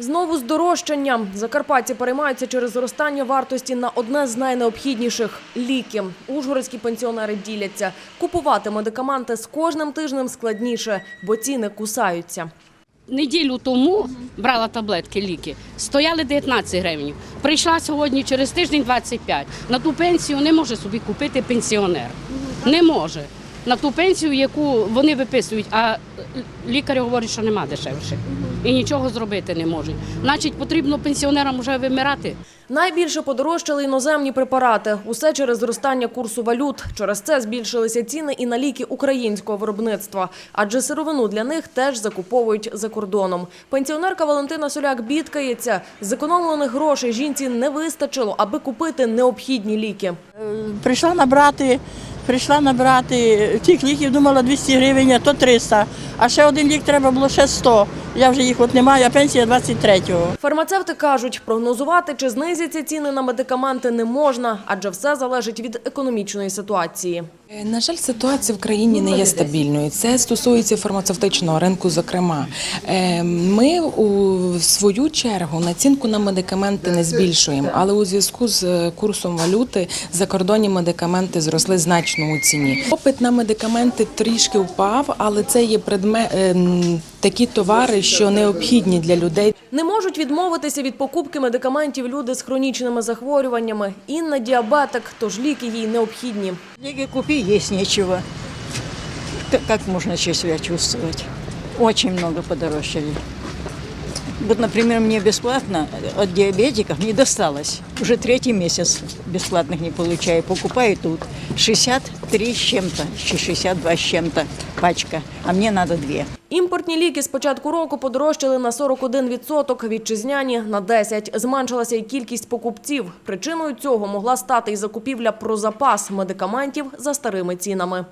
Знову здорожчання. Закарпатці переймаються через зростання вартості на одне з найнеобхідніших – ліки. Ужгородські пенсіонери діляться. Купувати медикаменти з кожним тижнем складніше, бо ціни кусаються. Неділю тому брала таблетки ліки, стояли 19 гривень. Прийшла сьогодні через тиждень 25. На ту пенсію не може собі купити пенсіонер. Не може. На ту пенсію, яку вони виписують, а лікар говорить, що нема дешевше. І нічого зробити не можуть. Значить, потрібно пенсіонерам вже вимирати. Найбільше подорожчали іноземні препарати. Усе через зростання курсу валют. Через це збільшилися ціни і на ліки українського виробництва. Адже сировину для них теж закуповують за кордоном. Пенсіонерка Валентина Соляк бідкається. Зекономлених грошей жінці не вистачило, аби купити необхідні ліки. Прийшла набрати, прийшла набрати тих ліків, думала 200 гривень, а то 300. А ще один лік треба було ще 100. Я вже їх от не маю, а пенсія 23-го. Фармацевти кажуть, прогнозувати, чи знизяться ціни на медикаменти не можна, адже все залежить від економічної ситуації. Е, На жаль, ситуація в країні не є стабільною. Це стосується фармацевтичного ринку. Зокрема, Е, ми у свою чергу націнку на медикаменти не збільшуємо, але у зв'язку з е, курсом валюти закордонні медикаменти зросли значно у ціні. Попит на медикаменти трішки впав, але це є предмет такі товари, що необхідні для людей. Не можуть відмовитися від покупки медикаментів люди з хронічними захворюваннями. Інна діабетик, тож ліки їй необхідні. Ліки купи, есть нічого. Як можна можно еще себя чувствовать? Очень много подорожчали. Вот, например, мне бесплатно от диабетиков не досталось. Уже третий месяц бесплатных не получаю. Покупаю тут 63 с чем-то, чи 62 с чем-то пачка, а мне надо две. Імпортні ліки з початку року подорожчали на 41%, вітчизняні – на 10%. Зменшилася й кількість покупців. Причиною цього могла стати й закупівля про запас медикаментів за старими цінами.